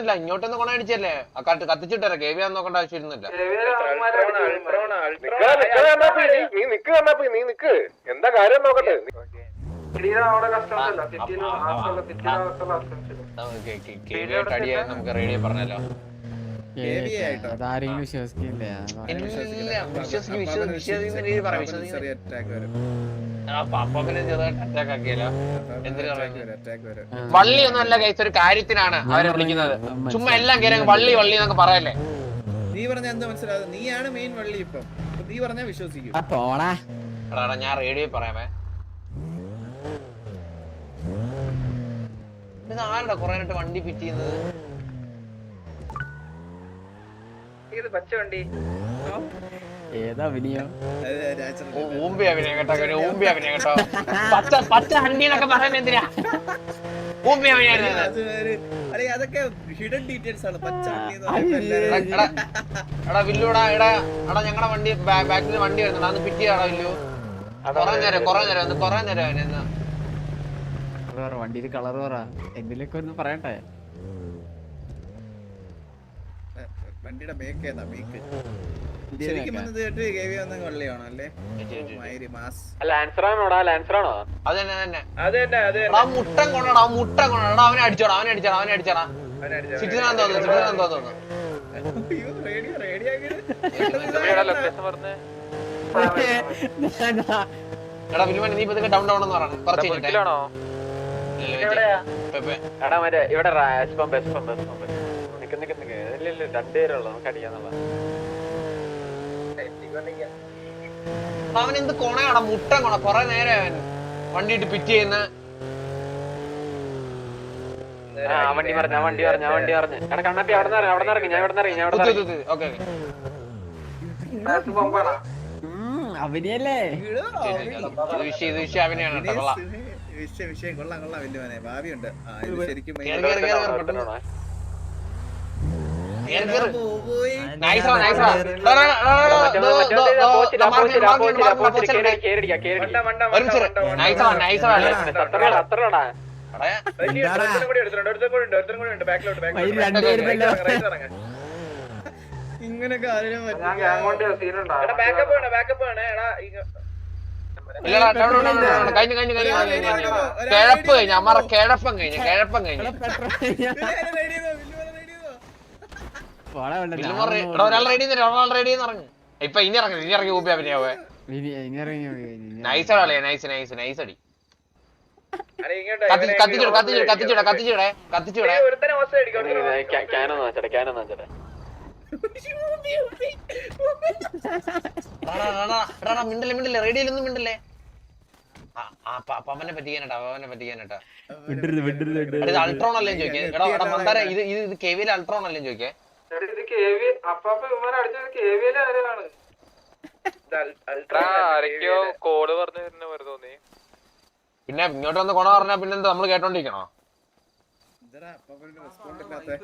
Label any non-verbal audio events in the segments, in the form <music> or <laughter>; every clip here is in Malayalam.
ആവശ്യമൊന്നുമില്ല ഇങ്ങോട്ടൊന്ന് കൊണ അടിച്ചല്ലേ ആ കത്ത് കത്തിച്ചിട്ടേ കേവിയാന്ന് നോക്കേണ്ട ആവശ്യമില്ല നിക്ക് നിക്ക് കണ്ണാപ്പി, നീ- നിക്ക് കണ്ണാപ്പി നീ നിക്ക്. എന്താ കാര്യം നോക്കട്ടെ? നമുക്ക് റേഡിയോ പറഞ്ഞല്ലോ. അതാരെങ്കിലും വിശ്വസിക്കില്ല. വള്ളി അല്ല കൈസ് ഒരു കാര്യത്തിനാണ് അവരെ വിളിക്കുന്നത്. ചുമ്മാ എല്ലാം കയറി അങ്ങ് വള്ളി വള്ളി എന്നൊക്കെ പറയല്ലേ? നീ പറഞ്ഞ എന്താ മനസ്സിലായത് നീയാണ് മെയിൻ വള്ളി ഇപ്പം. നീ പറഞ്ഞാ വിശ്വസിക്കും. ഞാൻ റേഡിയോ പറയാമേ. ഇത് ആരുടെ കുറേ വണ്ടി പിറ്റിയുന്നത് ചെയ്യുന്നത്? ഏതാ അഭിനയം ഊമ്പി അഭിനയം കേട്ടോ. ഊമ്പി അഭിനയം കേട്ടോ പച്ച പച്ച ഹണ്ടി എന്നൊക്കെ പറയുന്നത് എന്തിനാ? ഊമ്പി അഭിനയം അതൊക്കെ ഹിഡൻ ഡീറ്റെയിൽസ് ആണ് പച്ച വണ്ടി എന്ന് അയ്യേ. എടാ എടാ വില്ലുടാ എടാ എടാ ഞങ്ങളുടെ വണ്ടി ബാക്കിൽ വണ്ടി വരുന്നുണ്ട്. അന്ന് ഫിറ്റ് ചെയ്യാടാ വില്ലു. കൊറേ നേരം കൊറേ നേരം ഒന്ന് കൊറേ നേരം വണ്ടിയിൽ കളർ പറ. എന്തിലൊക്കെ ഒന്ന് പറയട്ടെ? വണ്ടിയുടെ മേക്ക് ശരിക്കും വന്നത് കേട്ട് വന്ന അല്ലേ? മയിരി മാസ്. ലാൻസറാണോടാ ലാൻസറാണോ അത് തന്നെ തന്നെ അത് തന്നെ അത് എടാ മുട്ടൻ കൊണ്ടാടാ മുട്ടൻ കൊണ്ടാടാ അവനെ അടിച്ചോടാ അവനെ തോന്നുന്നു തോന്നുന്നു. റേഡിയോ റേഡിയോ എടാ നീ ഇപ്പൊ ഡൗൺ ഡൗൺ എന്ന് പറയണം. കുറച്ച് ഇവിടെ bus pump bus pump bus pump നിക്ക് നിക്ക് നിക്ക്. ഇല്ല ഇല്ല രണ്ടുപേരുള്ളൂ നമുക്ക് അടിക്കാന്നുള്ള അവൻ എന്ത് കൊണയാടാ? മുട്ട കൊണ. കൊറേ നേരം അവൻ വണ്ടി ഇട്ട് പിറ്റ് ചെയ്യുന്ന. ആ വണ്ടി പറഞ്ഞ വണ്ടി പറഞ്ഞ വണ്ടി പറഞ്ഞ. എടാ കണ്ണപ്പി അവിടെ നിന്ന് അവിടെ നിന്ന് ഞാൻ ഇവിടെ നിന്ന് ഞാൻ ഇവിടെ നിന്ന് ഓക്കെ വിഷയം അവനെയാണ് കേട്ടോ കൊള്ളാം. വിഷയം വിഷയം. കൊള്ളാം കൊള്ളാം വലിയ ഭാവിയുണ്ട്. ശരിക്കും main- കാര്യം കേറി, കേറി, കേറി, പെട്ടെന്ന്. കേറി, കേറി. പോ, പോയി. Nice one, nice one. ഡാ, ഡാ, ഡാ, ഡാ, മറ്റേ ദോ, മറ്റേ ദോ, മറ്റേ ദോ, പോച്ചില്ല, ദോ, പോച്ചില്ല, mark പോച്ചില്ല, ചെയ്യ്, mark ചെയ്യ്, പോച്ചില്ല, mark ചെയ്യ്, പോച്ചില്ല, mark ചെയ്യ്. കേറി, കേറി അടിക്കാം, കേറി അടിക്കാം. ഒരു നിമിഷം. Nice one, nice one. അത്രടാ, അത്രടാ. എടാ, കഴിഞ്ഞു കഴിഞ്ഞു കഴിഞ്ഞു കഴിഞ്ഞു, കഴിഞ്ഞു കഴിഞ്ഞു. കിഴപ്പ് കഴിഞ്ഞു അമ്മറ കിഴപ്പം കഴിഞ്ഞു കിഴപ്പം കഴിഞ്ഞു <laughs> വില്ലു വരെ ready ചെയ്തോ, വില്ലു വരെ ready ചെയ്തോ. പോടാ വേണ്ട വില്ലുമോർ എടാ ഒരാൾ റെഡി ഒരാൾ റെഡി ഇപ്പൊ ഇനി ഇറങ്ങി ഇനി ഇറങ്ങി കൂപ്പിയാ പിന്നെ ഇനി ഇനി ഇറങ്ങി ഇനി നൈസ് കളിയാ നൈസ് നൈസ് നൈസ് അടി. കത്തിച്ചിട കത്തിച്ചിട കത്തിച്ചിട കത്തിച്ചിടേ കത്തിച്ചിടേ. മിണ്ടല്ലേ മിണ്ടല്ലേ റേഡിയോയിലൊന്നും മിണ്ടല്ലേ? പവനെ പറ്റിക്കാനട്ടാ പവനെ പറ്റിക്കാനട്ടാ. അൾട്രോൺ അല്ലേ ചോദിക്കേ. എടാ മന്ദാര ഇത് ഇത് ഇത് അൾട്രോൺ അല്ലേ ചോദിക്കേ. പിന്നെ ഇങ്ങോട്ട് വന്ന് കൊണ പറഞ്ഞാ പിന്നെ നമ്മൾ കേട്ടോണ്ടിരിക്കണോ? ഇതെടാ, അപ്പാപ്പനൊരു response ഇല്ലാത്തെ.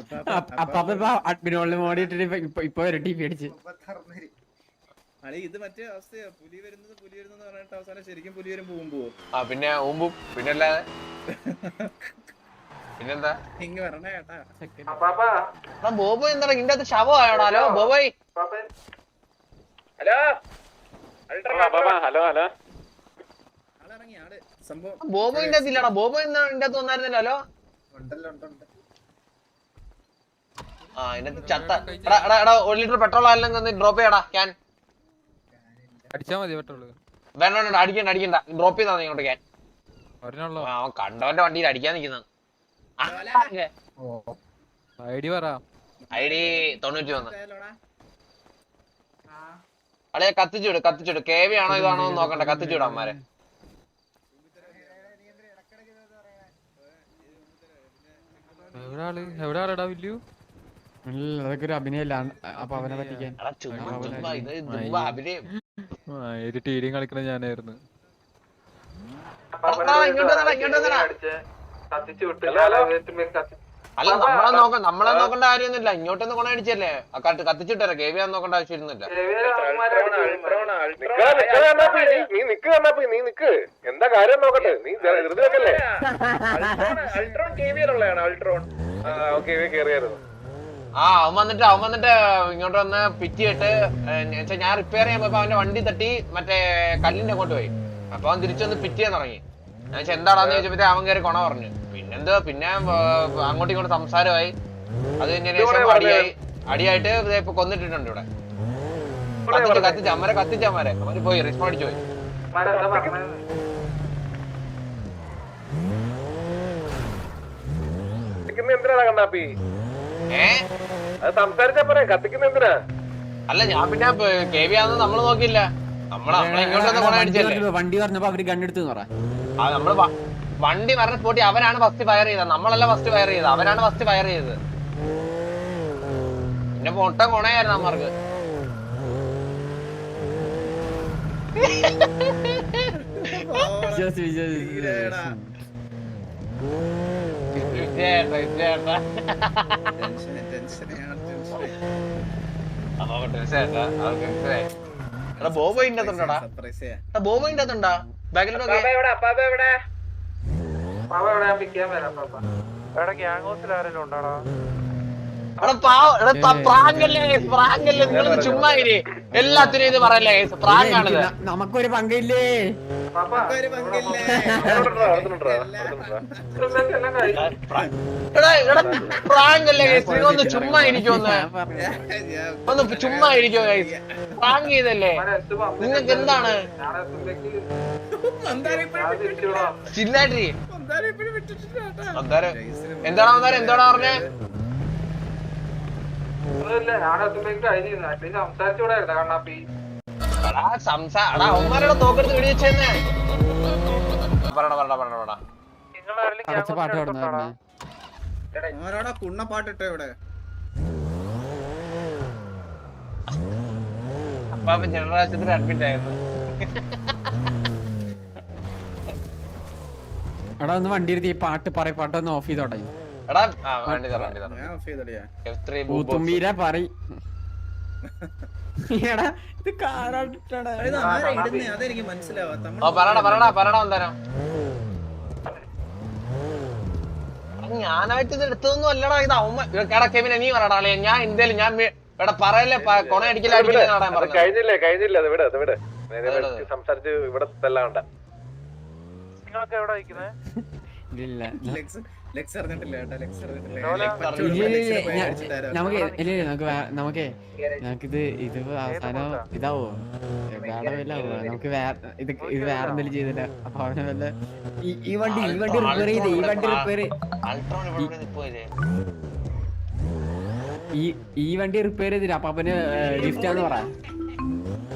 അപ്പ- അപ്പ- അപ്പ അപ്പ ഇപ്പൊ അഡ്മിനോളിൽ മോടിയിട്ടിട്ട് ഇപ്പൊ- ഇപ്പൊ ഇപ്പൊ ഇരട്ടി പേടിച്ച് അളി ഇത് മറ്റേ അവസ്ഥയാ. പുലി വരുന്നത് പുലി വരുന്നത് പറഞ്ഞിട്ട് അവസാനം ശരിക്കും പുലി വരും പോകും പോവും ആ പിന്നെ ഊമ്പും പിന്നെ അല്ലാതെ. <laughs> പിന്നെന്താ? ബോബോ എന്താണ് ഇതിന്റെ അകത്ത് ശവമായോടാ ഹലോ ബോബോയ്. ഹലോ? ഹലോ സംഭവം ബോബോ ഇതിന്റെ അകത്ത് ബോബോ എന്താ ഇന്റെ അത് വന്നായിരുന്നല്ലോ ഹലോ. ആ ഇതിനകത്ത് ചത്ത. എടാ എടാ എടാ ഒരു ലിറ്റർ പെട്രോൾ ആയാലും തന്നെ ഡ്രോപ്പ് ചെയ്യടാ ക്യാൻ അടിച്ചാ മതി പെട്രോൾ വേണ്ട വേണ്ട അടിക്കണ്ട അടിക്കണ്ട. ഡ്രോപ്പ് ചെയ്താ നീ ഇങ്ങോട്ട് ക്യാൻ അവൻ കണ്ടവന്റെ വണ്ടിയിൽ അടിക്കാൻ നിൽക്കുന്നത് ഐ ഡി പറ. ഐഡി ഡി തൊണ്ണൂറ്റി ഒന്ന്. ആയാലോടാ? അളിയെ കത്തിച്ചുവിട് കത്തിച്ചുവിട് കെ വി ആണോ ഇതാണോ എന്ന് നോക്കണ്ട. കത്തിച്ചുവിട് അമ്മാരെ എവിടെ ആൾ എവിടെ ആളെടാ വില്ലു ഇല്ല, അതൊക്കെ ഒരു അഭിനയല്ല അപ്പൊ അവനെ പറ്റിക്കാൻ. ടീഡിയും കളിക്കണ ഞാനായിരുന്നു. ഇങ്ങോട്ട് ഇങ്ങോട്ട് ഇങ്ങോട്ട് വന്നെടാ. അല്ല നമ്മളെ നോക്ക നമ്മളെ നോക്കേണ്ട കാര്യമൊന്നുമില്ല. ഇങ്ങോട്ടൊന്ന് കൊണ അടിച്ചല്ലേ? കത്ത് കത്തിച്ചിട്ടേ കെ വി നോക്കേണ്ട ആവശ്യമില്ല നീ നിക്ക് കണ്ണാപ്പി നീ നിക്ക്. എന്താ കാര്യം നോക്കട്ടെ? നീ ധൃതി വെക്കല്ലേ? <laughs> അൾട്രോൺ കെ വി ഉള്ളതാണ് അൾട്രോൺ ഓക്കെ കേറിയായിരുന്നു. ആ അവൻ വന്നിട്ട് അവൻ വന്നിട്ട് ഇങ്ങോട്ട് വന്ന് പിറ്റി ഇട്ട് ഞാൻ റിപ്പയർ ചെയ്യാൻ പോയപ്പോ അവന്റെ വണ്ടി തട്ടി മറ്റേ കല്ലിന്റെ അങ്ങോട്ട് പോയി. അപ്പൊ അവൻ തിരിച്ചൊന്ന് പിറ്റ് ചെയ്യാൻ തുടങ്ങി. ഞാൻ എന്താണെന്ന് എന്താടാന്ന് ചോദിച്ചപ്പോ അവൻ കയറി കൊണ പറഞ്ഞു. പിന്നെന്തോ പിന്നെ അങ്ങോട്ടും ഇങ്ങോട്ടും സംസാരമായി. അത് കഴിഞ്ഞ അടിയായി. അടിയായിട്ട് ഇപ്പൊ കൊന്നിട്ടിട്ടുണ്ട് ഇവിടെ. കത്തിച്ച് കത്തിച്ച് അമ്മരെ കത്തിച്ച് അമ്മരെ അവർ പോയി റിസ്മ അടിച്ചു പോയി. കത്തിക്കുന്ന സംസാരിച്ചാ പറയാ എന്തിനാ? അല്ല ഞാൻ പിന്നെ കെ വി ആണെന്ന് നമ്മൾ നോക്കിയില്ല. വണ്ടി പറഞ്ഞപ്പോ അവർ ഗണ്ണെടുത്ത് പറ. ആ നമ്മൾ വണ്ടി പറഞ്ഞ പോട്ടി അവനാണ് ഫസ്റ്റ് ഫയർ ചെയ്തത്. നമ്മളല്ല ഫസ്റ്റ് ഫയർ ചെയ്തത്. അവനാണ് ഫസ്റ്റ് ഫയർ ചെയ്തത്. പിന്നെ പൊട്ട കൊണയായിരുന്നു അമ്മർക്ക്. വിശ്വസിച്ച് തീരെടാ. വിജയേട്ടാ, എടാ ബോബോ ഇന്റെ അകത്തുണ്ടോടാ എടാ ബോബോ ഇതിന്റെ അകത്തുണ്ടാ ബാക്കിലോട്ട് എവിടെ? പാപ്പ എടാ ഗ്യാങ് ഹൗസിൽ ആരെങ്കിലും ഉണ്ടാടാ? എടാ പാവ എടാ പ്രാങ്കല്ലേ പ്രാങ്കല്ലേ നിങ്ങൾ ചുമ്മാ ഇരി. എല്ലാത്തിനും ഇത് പറയല്ലേ നമുക്കൊരു പങ്കില്ലേ? നിങ്ങളൊന്ന് ചുമ്മാ ഇരിക്കുമെന്ന് ഒന്ന്? ചുമ്മാ ഇരിക്കോ ഗൈസ് പ്രാങ്ക് ചെയ്തല്ലേ? നിങ്ങൾക്ക് എന്താണ്? ചില്ലാട്ടി എന്താണ് അന്നേരം എന്താണ് പറഞ്ഞേ? എടാ സംസാ എടാ അവന്മാരുടെ തോക്കെടുത്ത് വെടി വെച്ചെന്നെ. പറയണ പറയണ പറയണ പറയണ അടച്ച പാട്ട് പാടുന്ന ഹൗസിൽ കുണ്ണ പാട്ടിട്ടോ ഇവിടെ. അപ്പാപ്പൻ ജനറാശുപത്രി അഡ്മിറ്റ് ആയിരുന്നു. എടാ ഒന്ന് വണ്ടി ഇരുത്തി ഈ പാട്ട് പറയ പാട്ട് ഒന്ന് ഓഫ് ചെയ്തോട്ടെ. എടാ ആ വണ്ടി തരാം വണ്ടി തരാം. ഞാൻ ഓഫ് ചെയ്തടിയാ എഫ് ത്രീ പൂത്തുമ്പീര പറ എടാ ഇത് കാറാട്ടാടാ ഇത് ആരാ ഇടുന്നേ? അതെനിക്ക് മനസ്സിലാവാ. ഓ പറയടാ പറയടാ പറയടാ എന്തായാലും ഞാനായിട്ട് ഇത് എടുത്തതൊന്നും അല്ലടാ ഇത് അവന്മാ കെമിനെ കെവിനെ നീ പറയടാ അല്ലേ ഞാൻ എന്തേലും ഞാൻ വി- എടാ പറയല്ലേ പ- കൊണ അത് പറഞ്ഞത്. കഴിഞ്ഞില്ലേ കഴിഞ്ഞില്ല അത് വിട് അത് വിട്. നേരെ അത് വിട്. വിളിച്ച് സംസാരിച്ച് ഇവിടെ തെല്ലാണ്ട നിങ്ങളൊക്കെ എവിടെ നിൽക്കുന്നത് <laughs> നമുക്ക് നമുക്കിത് ഇത് അവസാനം ഇതാവോ? വേറെ വല്ല നമുക്ക് വേറെ ഇത് ഇത് വേറെ എന്തെങ്കിലും ചെയ്തില്ല അപ്പൊ അവനെ വല്ല ഈ- വണ്ടി ഈ വണ്ടി റിപ്പയർ ചെയ്ത് ഈ വണ്ടി റിപ്പയർ ഈ ഈ വണ്ടി റിപ്പയർ ചെയ്തില്ല അപ്പൊ അവന് ലിഫ്റ്റ് ആണെന്ന് പറ.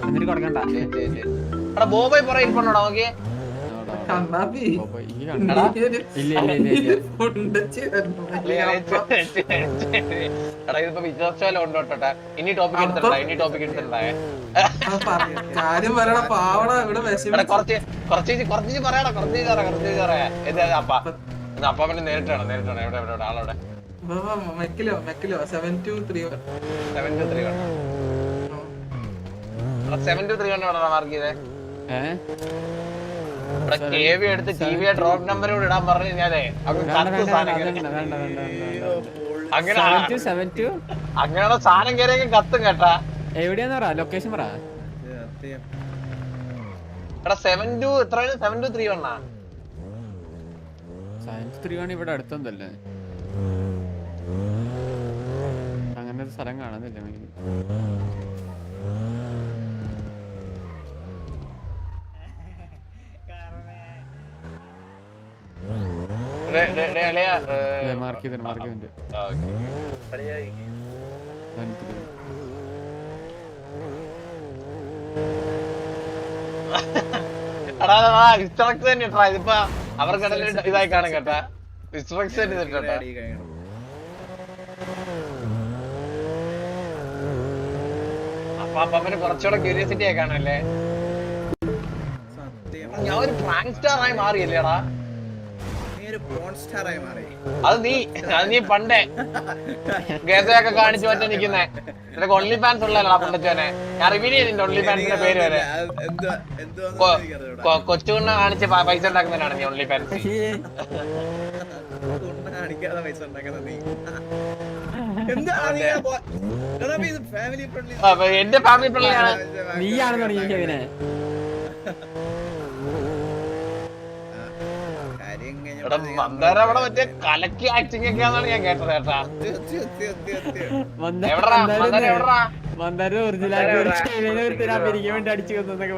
എന്നിട്ട് കൊടുക്കണ്ട. എടാ ബോബോയ് പറയാ ഇരിപ്പുണ്ടോടാ നോക്കിയേ. കണ്ണാപ്പി അപ്പൊ ഈ ഇല്ല ഇല്ല ഇല്ല ഇല്ല. എടാ ഇതിപ്പോ വിശ്വാസം ഉണ്ടോട്ടെ ഇനി ടോപ്പിക് എടുത്തിട്ടുണ്ടാ ഇനി ടോപ്പിക് എടുത്തിട്ടുണ്ടായേ കാര്യം പറയണ പാവണ ഇവിടെ കുറച്ച് കുറച്ച് കുറച്ച് പറയടാ കുറച്ച് പറയാ കുറച്ച് പറയാ ഇത് അപ്പ അപ്പ പിന്നെ നേരിട്ടാണ് നേരിട്ടാണ് എവിടെ എവിടെ എവിടെ? ആളവിടെ. മെക്കിലോ മെക്കിലോ. Seven two three seven two three one seven two three one എവിടെ മാർക്ക് ചെയ്തേ? ഏഹ് ഇവിടെ കെ വി എടുത്ത് ടി വി ഡ്രോപ്പ് നമ്പർ ഇടാൻ പറഞ്ഞു കഴിഞ്ഞാലേ അങ്ങനെ അങ്ങനെയുള്ള സാധനം കയറിയെങ്കിൽ കത്തും കേട്ടാ. എവിടെയാന്ന് പറ? ലൊക്കേഷൻ പറ. എടാ സെവൻ ടു എത്ര സെവൻ ടു ത്രീ വണ്ണാ സയൻസ് ത്രീ ആണ് ഇവിടെ അടുത്തൊന്നല്ലേ അങ്ങനെ ഒരു സ്ഥലം കാണുന്നില്ല എനിക്ക്. ദേ, മാർക്ക് <laughs> മാർക്ക് തന്നെ ഇട്ടാ. ഇതിപ്പോ അവർക്കിടയിൽ ഇതായി കാണും കേട്ടാ. തന്നെ. അപ്പൊ അപ്പന് കുറച്ചുകൂടെ ക്യൂരിയോസിറ്റി ആയി കാണുമല്ലേ സത്യം. ഞാൻ ഒരു പ്രാങ്ക് സ്റ്റാർ ആയി മാറിയല്ലേടാ. അത് നീ അത് നീ പണ്ടേ ഗേസയൊക്കെ കാണിച്ചു മറ്റേ നിക്കുന്നേ നിനക്ക് ഒൺലി ഫാൻസ് ഉള്ളല്ലോ പുണ്ടച്ചോനെ ഞാൻ റിവീൽ ചെയ്തിട്ടുണ്ട് ഒൺലി ഫാൻസിന്റെ പേര് വരെ. എന്തുവാ എന്തുവാ കൊ- കൊ- കൊച്ചുകുണ്ണ കാണിച്ച് പൈസ ഉണ്ടാക്കുന്നതിനാണ് നീ ഒൺലി ഫാൻസ് കാണിക്കാതെ പൈസ ഉണ്ടാക്കുന്ന നീ. എന്താ ഫാമിലി ഫ്രണ്ട്ലി എന്റെ ഫാമിലി പിള്ളയാണ് നീയാണ് തുടങ്ങിയത് ഇവനെ കാര്യം ഇവിടെ മന്ദാര അവിടെ മറ്റേ കലക്കി ആക്ടിങ് ഒക്കെ ആണെന്നാണ് ഞാൻ കേട്ടത് അമേരിക്ക വേണ്ടി അടിച്ചു കൊന്നൊക്കെ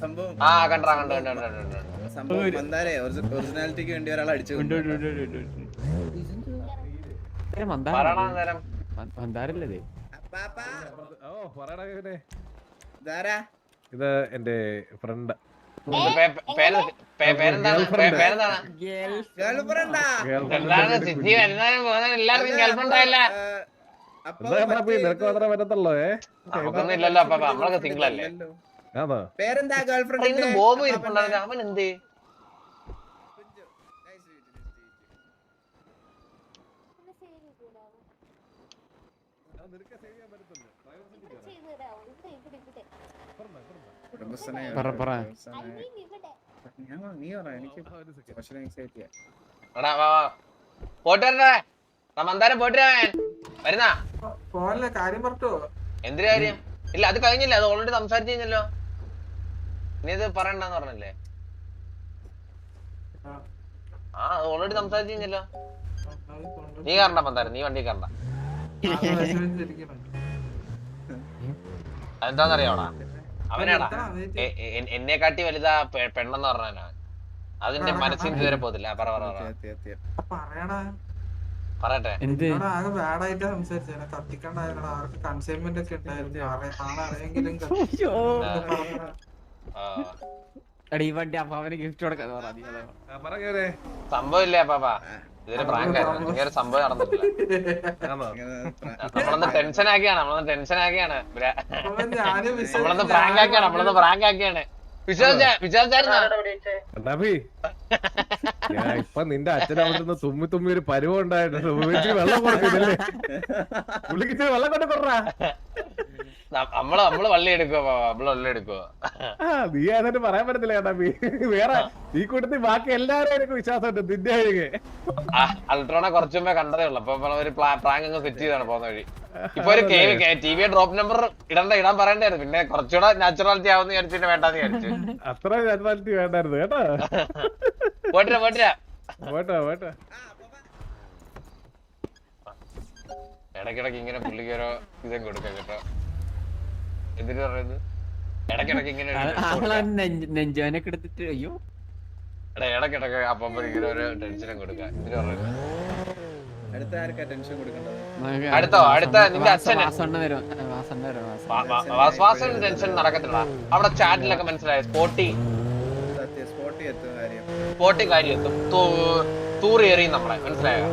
സംഭവം ആ കണ്ടാ കണ്ടു കണ്ടു കണ്ടു കണ്ടു കണ്ടു. സംഭവം മന്ദാരെ ഒറിജിനാലിറ്റിക്ക് വേണ്ടി ഒരാൾ അടിച്ചു മന്ദാരല്ലേ ഓ പറയടാ? ഇത് എന്റെ ഫ്രണ്ട് നിനക്ക് മാത്രമേ പറ്റത്തുള്ളൂ ഏ ഇല്ലല്ലോ അപ്പൊ നമ്മളൊക്കെ സിംഗിൾ അല്ലേ പേരെന്താ ഗേൾഫ്രണ്ട് ബോബു ഇരിപ്പുണ്ടായിരുന്നു അവൻ എന്ത് പറ, പറ. ഞാൻ പറ, നീ പറ എനിക്ക് സോഷ്യൽ വാ പോയിട്ട് വരണ്ടേ ആ മന്ദാരം പോയിട്ട് വരുന്നാ ഫോണിലെ കാര്യം പറഞ്ഞോ എന്തിനു കാര്യം ഇല്ല അത് കഴിഞ്ഞില്ല അത് ഓൾറെഡി സംസാരിച്ചു കഴിഞ്ഞല്ലോ നീ ഇത് പറയണ്ടെന്ന് പറഞ്ഞല്ലേ ആ അത് ഓൾറെഡി സംസാരിച്ചു കഴിഞ്ഞല്ലോ നീ കയറണ്ട മന്ദാരം നീ വണ്ടി കയറണ്ട അതെന്താന്നറിയാവടാ അവനാടാ. എ- എ- എന്നെ കാട്ടി വലുതാ പെണ്ണെന്ന് പറഞ്ഞാ അതിന്റെ മനസ്സിന് ഇതുവരെ പോകത്തില്ല. പറ. പറയടാ. പറയട്ടെ. എന്ത്? എന്നോട് ആകെ ബാഡായിട്ടാ സംസാരിച്ചേ. കത്തിക്കണ്ടായിരുന്നു അവർക്ക് കൺസൈൻമെന്റ് ഒക്കെ ഉണ്ടായിരുന്നു. ആരെങ്കിലും ക- അയ്യോ. ആ. എടാ വണ്ടി അപ്പൊ അവന് ഗിഫ്റ്റ് പാപ്പാ ഇതൊരു പ്രാങ്ക് ആയിരുന്നു. ഇങ്ങനെ സംഭവം നടന്നിട്ടില്ല. നമ്മളൊന്ന് ടെൻഷൻ ആക്കിയാണ് നമ്മളൊന്ന് ടെൻഷൻ ആക്കിയാണ്. നമ്മളൊന്ന് പ്രാങ്ക് ആക്കിയാണ് നമ്മളൊന്ന് പ്രാങ്ക് ആക്കിയാണ്. ഇപ്പൊ നിന്റെ അച്ഛൻ അവിടെ നിന്ന് തുമ്മി തുമ്മി ഒരു പരുവം ഉണ്ടായിട്ടുണ്ട്. വെള്ളം കൊടുക്കുന്നില്ലേ? <laughs> പുള്ളിക്ക് വെള്ളം കൊണ്ട് ന- നമ്മൾ നമ്മൾ വള്ളി നമ്മൾ ആ നീ ഏതാണ്ട് പറയാൻ പറ്റത്തില്ല കണ്ടാപ്പി വേറെ ഈ കൂട്ടത്തിൽ ബാക്കി എല്ലാവരും എനിക്ക് വിശ്വാസമുണ്ട്. നിന്റെ ഒഴികെ അൾട്രോണ അൾട്രോണെ കുറച്ചു മുമ്പേ കണ്ടതേ ഉള്ളു. അപ്പൊ ഒരു പ്രാങ്ക് അങ്ങ് സെറ്റ് ചെയ്താണ് പോകുന്ന വഴി. ഇപ്പൊ ഒരു ടി വി ഡ്രോപ്പ് നമ്പർ ഇടണ്ട ഇടാൻ പറയണ്ടായിരുന്നു. പിന്നെ കുറച്ചുകൂടെ നാച്ചുറാലിറ്റി ആവുന്ന വിചാരിച്ചു പിന്നെ വേണ്ടാന്ന് വിചാരിച്ചു. അത്ര നാച്ചുറാലിറ്റി വേണ്ടായിരുന്നു കേട്ടോ. പോട്ടിരാ പോട്ടിരാ പോട്ടോ പോട്ടോ ഇടയ്ക്കിടയ്ക്ക് ഇങ്ങനെ പുള്ളിക്ക് ഓരോ ഇതും കൊടുക്കാം കേട്ടോ. എന്തിനു പറയുന്നത്? ഇടയ്ക്കിടയ്ക്ക് ഇങ്ങനെ ഒരു ആ- നെഞ്ചോനൊക്കെ എടുത്തിട്ട് അയ്യോ. എടാ ഇടയ്ക്കിടയ്ക്ക് അപ്പം ഇങ്ങനെ ഓരോ ടെൻഷനും കൊടുക്കാം. എന്തിനു പറയുന്നത്? അടുത്ത ആർക്കാ ടെൻഷൻ കൊടുക്കേണ്ടത്? അടുത്തോ? അടുത്ത നിന്റെ ആ, വാസണ്ണ. വാസ്വാസന് ടെൻഷൻ നടക്കത്തില്ല അവിടെ ചാറ്റിലൊക്കെ മനസ്സിലായി? സ്പോട്ടി. സ്പോട്ടി കാര്യം. എത്തും. തൂറി എറിയും നമ്മളെ. മനസ്സിലായോ?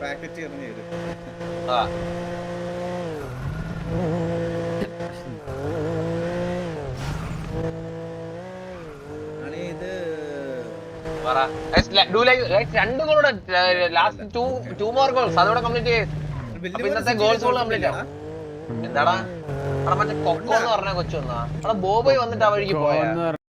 പാക്കറ്റ് എറിഞ്ഞു തരും അതാ ആണേ ഇത് പറ. Do like do like- guys, രണ്ടും കൂടെ last two two more goals അതോടെ കംപ്ലീറ്റ് ചെയ്യും. ഇന്നത്തെ ഗോൾസ് ഗോൾ കംപ്ലീറ്റ് ആണ് എന്താടാ? അവിടെ മറ്റേ കൊക്കോ എന്ന് പറഞ്ഞ കൊച്ചു വന്നാ അവിടെ ബോബോയ് വന്നിട്ട് ആ വഴിക്ക് പോയാ